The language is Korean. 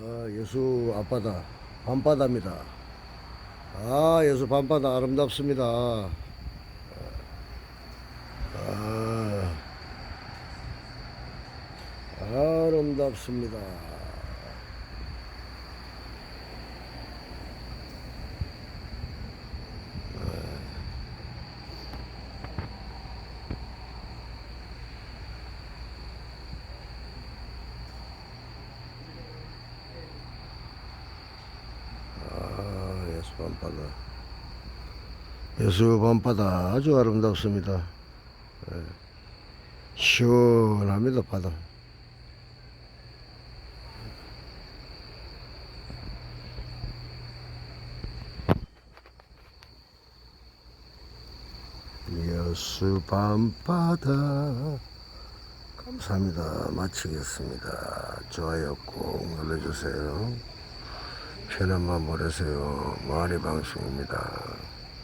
아, 여수 앞바다, 밤바다입니다. 아, 여수 밤바다 아름답습니다. 아, 아름답습니다. 아, 여수 밤바다. 여수 밤바다 아주 아름답습니다. 예. 시원합니다, 바다. 여수 밤바다. 감사합니다. 마치겠습니다. 좋아요 꼭 눌러주세요. 편한 마음 보내세요. 마을의 방송입니다.